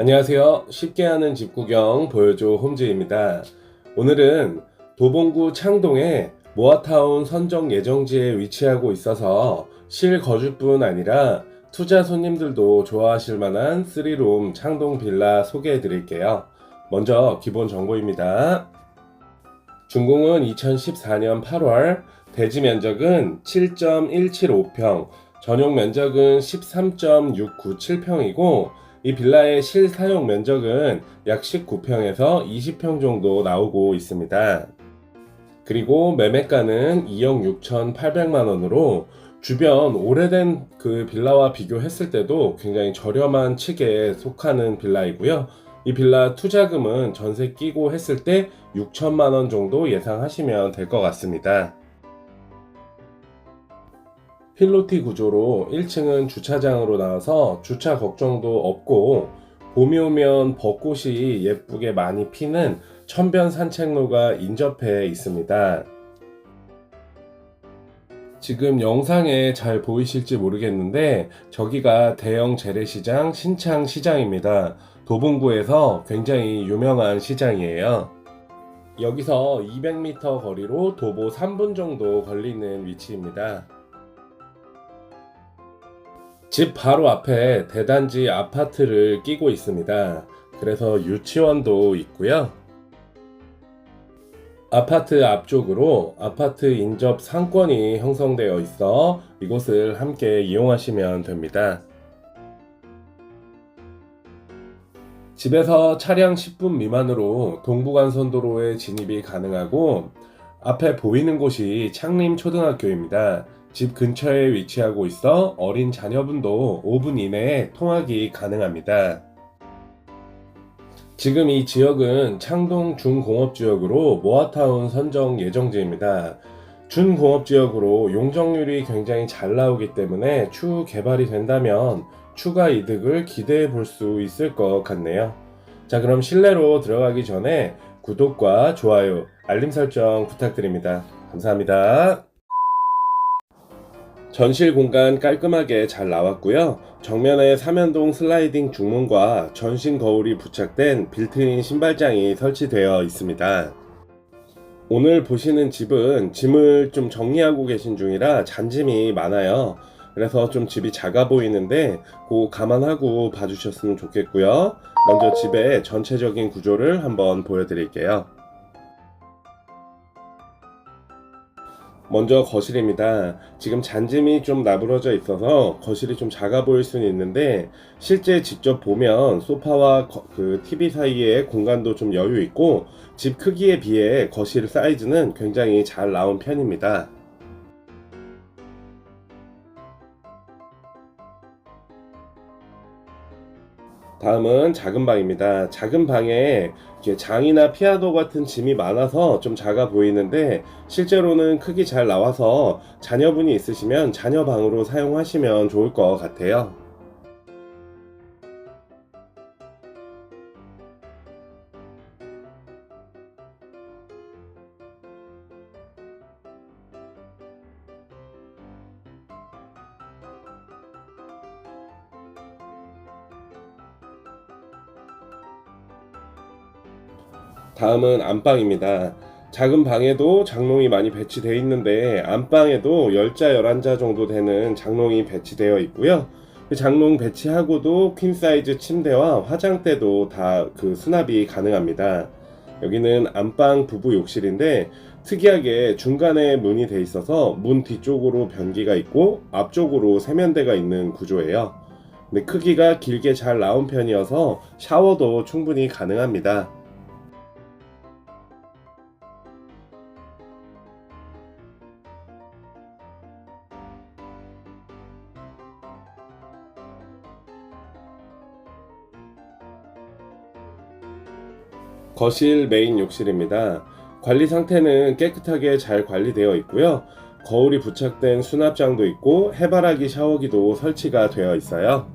안녕하세요. 쉽게 하는 집 구경 보여줘 홈즈입니다. 오늘은 도봉구 창동에 모아타운 선정 예정지에 위치하고 있어서 실거주뿐 아니라 투자 손님들도 좋아하실 만한 3룸 창동 빌라 소개해 드릴게요. 먼저 기본 정보입니다. 준공은 2014년 8월, 대지 면적은 7.175평, 전용 면적은 13.697평이고 이 빌라의 실사용 면적은 약 19평에서 20평 정도 나오고 있습니다. 그리고 매매가는 2억 6,800만 원으로 주변 오래된 그 빌라와 비교했을 때도 굉장히 저렴한 측에 속하는 빌라이고요. 이 빌라 투자금은 전세 끼고 했을 때 6천만 원 정도 예상하시면 될 것 같습니다. 필로티 구조로 1층은 주차장으로 나와서 주차 걱정도 없고 봄이 오면 벚꽃이 예쁘게 많이 피는 천변 산책로가 인접해 있습니다. 지금 영상에 잘 보이실지 모르겠는데 저기가 대형 재래시장 신창 시장입니다. 도봉구에서 굉장히 유명한 시장이에요. 여기서 200m 거리로 도보 3분 정도 걸리는 위치입니다. 집 바로 앞에 대단지 아파트를 끼고 있습니다. 그래서 유치원도 있고요. 아파트 앞쪽으로 아파트 인접 상권이 형성되어 있어 이곳을 함께 이용하시면 됩니다. 집에서 차량 10분 미만으로 동부간선도로에 진입이 가능하고 앞에 보이는 곳이 창림 초등학교입니다. 집 근처에 위치하고 있어 어린 자녀분도 5분 이내에 통학이 가능합니다. 지금 이 지역은 창동 준공업지역으로 모아타운 선정 예정지입니다. 준공업지역으로 용적률이 굉장히 잘 나오기 때문에 추후 개발이 된다면 추가 이득을 기대해 볼 수 있을 것 같네요. 자, 그럼 실내로 들어가기 전에 구독과 좋아요, 알림 설정 부탁드립니다. 감사합니다. 전실 공간 깔끔하게 잘 나왔고요. 정면에 삼연동 슬라이딩 중문과 전신 거울이 부착된 빌트인 신발장이 설치되어 있습니다. 오늘 보시는 집은 짐을 좀 정리하고 계신 중이라 잔짐이 많아요. 그래서 좀 집이 작아 보이는데 그 감안하고 봐주셨으면 좋겠고요. 먼저 집의 전체적인 구조를 한번 보여드릴게요. 먼저 거실입니다. 지금 잔짐이 좀 나부러져 있어서 거실이 좀 작아 보일 수는 있는데 실제 직접 보면 소파와 거- 그 TV 사이에 공간도 좀 여유 있고 집 크기에 비해 거실 사이즈는 굉장히 잘 나온 편입니다. 다음은 작은 방입니다. 작은 방에 장이나 피아노 같은 짐이 많아서 좀 작아 보이는데 실제로는 크기 잘 나와서 자녀분이 있으시면 자녀 방으로 사용하시면 좋을 것 같아요. 다음은 안방입니다. 작은 방에도 장롱이 많이 배치되어 있는데 안방에도 10자, 11자 정도 되는 장롱이 배치되어 있고요. 그 장롱 배치하고도 퀸 사이즈 침대와 화장대도 다 그 수납이 가능합니다. 여기는 안방 부부 욕실인데 특이하게 중간에 문이 돼 있어서 문 뒤쪽으로 변기가 있고 앞쪽으로 세면대가 있는 구조예요. 근데 크기가 길게 잘 나온 편이어서 샤워도 충분히 가능합니다. 거실 메인 욕실입니다. 관리 상태는 깨끗하게 잘 관리되어 있고요. 거울이 부착된 수납장도 있고 해바라기 샤워기도 설치가 되어 있어요.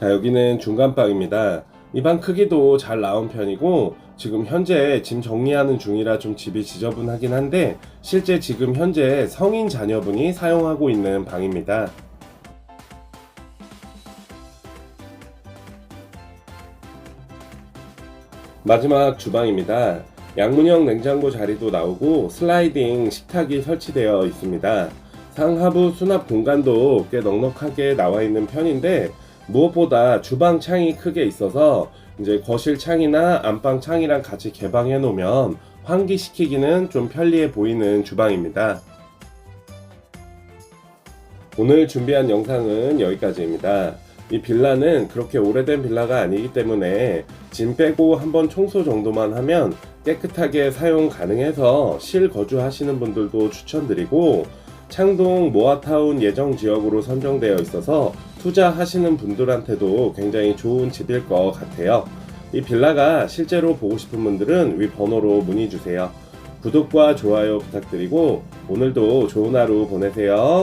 자, 여기는 중간방입니다. 이방 크기도 잘 나온 편이고 지금 현재 짐 정리하는 중이라 좀 집이 지저분하긴 한데 실제 지금 현재 성인 자녀분이 사용하고 있는 방입니다. 마지막 주방입니다. 양문형 냉장고 자리도 나오고 슬라이딩 식탁이 설치되어 있습니다. 상하부 수납 공간도 꽤 넉넉하게 나와 있는 편인데 무엇보다 주방 창이 크게 있어서 이제 거실 창이나 안방 창이랑 같이 개방해 놓으면 환기시키기는 좀 편리해 보이는 주방입니다. 오늘 준비한 영상은 여기까지입니다. 이 빌라는 그렇게 오래된 빌라가 아니기 때문에 짐 빼고 한번 청소 정도만 하면 깨끗하게 사용 가능해서 실거주 하시는 분들도 추천드리고 창동 모아타운 예정 지역으로 선정되어 있어서 투자하시는 분들한테도 굉장히 좋은 집일 것 같아요. 이 빌라가 실제로 보고 싶은 분들은 위 번호로 문의 주세요. 구독과 좋아요 부탁드리고 오늘도 좋은 하루 보내세요.